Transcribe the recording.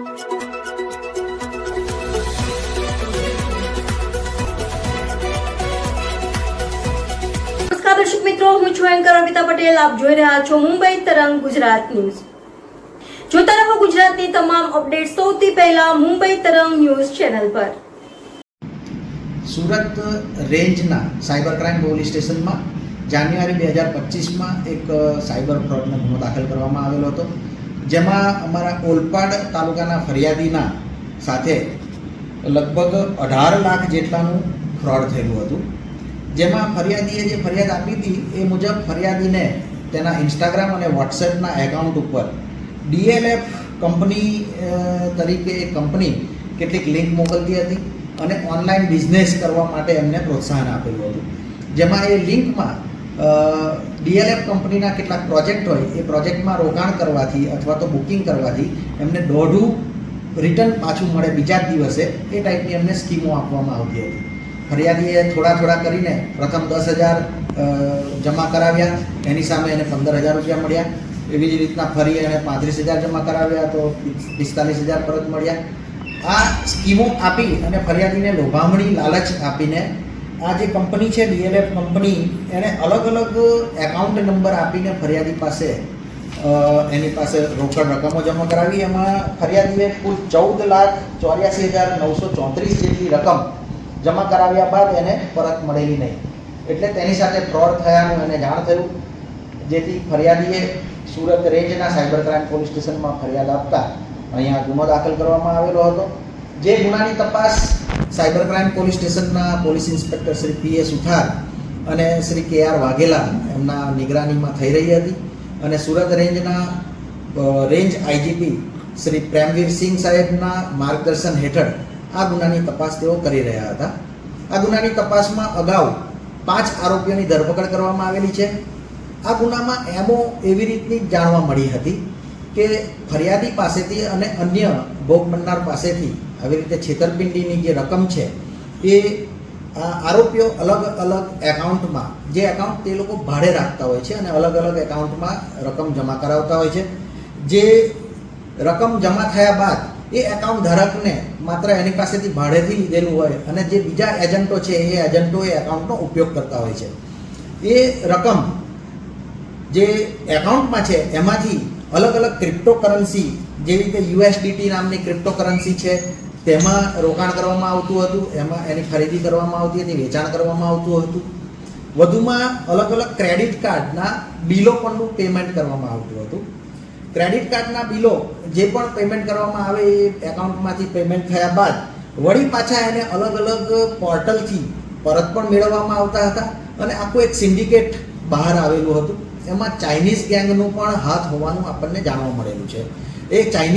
દર્શક મિત્રો, હું છું એન્કર અમિતા પટેલ. આપ જોઈ રહ્યા છો મુંબઈ તરંગ ગુજરાત ન્યૂઝ. જોતા રહો ગુજરાતની તમામ અપડેટ સૌથી પહેલા મુંબઈ તરંગ ન્યૂઝ ચેનલ પર. સુરત રેન્જના સાયબર ક્રાઇમ પોલીસ સ્ટેશનમાં જાન્યુઆરી બે હજાર પચીસમાં એક સાયબર ફ્રોડનો ગુનો દાખલ કરવામાં આવેલો હતો. જેમાં અમારા ઓલપાડ તાલુકાના ફરિયાદીના સાથે લગભગ અઢાર લાખ જેટલાનું ફ્રોડ થયેલું હતું. જેમાં ફરિયાદીએ જે ફરિયાદ આપી હતી, એ મુજબ ફરિયાદીને તેના ઇન્સ્ટાગ્રામ અને વોટ્સએપના એકાઉન્ટ ઉપર ડીએલએફ કંપની તરીકે એ કંપની કેટલીક લિંક મોકલતી હતી અને ઓનલાઈન બિઝનેસ કરવા માટે એમને પ્રોત્સાહન આપેલું હતું. જેમાં એ લિંકમાં ડીએલએફ કંપનીના કેટલાક પ્રોજેક્ટ હોય, એ પ્રોજેક્ટમાં રોકાણ કરવાથી અથવા તો બુકિંગ કરવાથી એમને દોઢું રિટર્ન પાછું મળે બીજા જ દિવસે, એ ટાઈપની એમને સ્કીમો આપવામાં આવતી હતી. ફરિયાદીએ થોડા થોડા કરીને પ્રથમ દસ હજાર જમા કરાવ્યા, એની સામે એને પંદર હજાર રૂપિયા મળ્યા. એવી જ રીતના ફરી એણે પાંત્રીસ હજાર જમા કરાવ્યા, તો પિસ્તાલીસ હજાર પરત મળ્યા. આ સ્કીમો આપી અને ફરિયાદીને લોભામણી લાલચ આપીને આ જે કંપની છે, ડીએલએફ કંપની એણે અલગ અલગ એકાઉન્ટ નંબર આપીને ફરિયાદી પાસે એની પાસે રોકડ રકમો જમા કરાવી. એમાં ફરિયાદીએ કુલ ચૌદ લાખ ચોર્યાસી હજાર નવસો ચોત્રીસ જેટલી રકમ જમા કરાવ્યા બાદ એને પરત મળેલી નહીં. એટલે તેની સાથે ફ્રોડ થયાનું એને જાણ થયું, જેથી ફરિયાદીએ સુરત રેન્જના સાયબર ક્રાઇમ પોલીસ સ્ટેશનમાં ફરિયાદ આપતા અહીંયા ગુનો દાખલ કરવામાં આવેલો હતો. જે ગુનાની તપાસ સાયબર ક્રાઇમ પોલીસ સ્ટેશનના police inspector Shri P A Suthar અને શ્રી કે આર વાઘેલા એમના નિગરાનીમાં થઈ રહી હતી. અને સુરત રેન્જના રેન્જ આઈજીપી શ્રી પ્રેમવીર સિંહ સાહેબના માર્ગદર્શન હેઠળ આ ગુનાની તપાસ તેઓ કરી રહ્યા હતા. આ ગુનાની તપાસમાં અગાઉ પાંચ આરોપીઓની ધરપકડ કરવામાં આવેલી છે. આ ગુનામાં એમો એવી રીતની જાણવા મળી હતી કે ફરિયાદી પાસેથી અને અન્ય ભોગ બનનાર પાસેથી આવી રીતે છેતરપિંડીની જે રકમ છે, એ આરોપીઓ અલગ અલગ એકાઉન્ટમાં, જે એકાઉન્ટ તે લોકો ભાડે રાખતા હોય છે અને અલગ અલગ એકાઉન્ટમાં રકમ જમા કરાવતા હોય છે. જે રકમ જમા થયા બાદ એ એકાઉન્ટ ધારકને માત્ર એની પાસેથી ભાડેથી લીધેલું હોય અને જે બીજા એજન્ટો છે, એ એજન્ટો એ એકાઉન્ટનો ઉપયોગ કરતા હોય છે. એ રકમ જે એકાઉન્ટમાં છે, એમાંથી અલગ અલગ ક્રિપ્ટોકરન્સી જેવી રીતે યુએસડીટી નામની ક્રિપ્ટોકરન્સી છે, તેમાં રોકાણ કરવામાં આવતું હતું, એમાં એની ખરીદી કરવામાં આવતી હતી, વેચાણ કરવામાં આવતું હતું. વધુમાં અલગ અલગ ક્રેડિટ કાર્ડના બિલો પણનું પેમેન્ટ કરવામાં આવતું હતું. ક્રેડિટ કાર્ડના બિલો જે પણ પેમેન્ટ કરવામાં આવે એ એકાઉન્ટમાંથી પેમેન્ટ થયા બાદ, વળી પાછા એને અલગ અલગ પોર્ટલથી પરત પણ મેળવવામાં આવતા હતા અને આખું એક સિન્ડિકેટ બહાર આવેલું હતું. એમાં ચાઇનીઝ ગેંગનું પણ હાથ હોવાનું આપણને જાણવા મળેલું છે. એ ચાઇનીઝ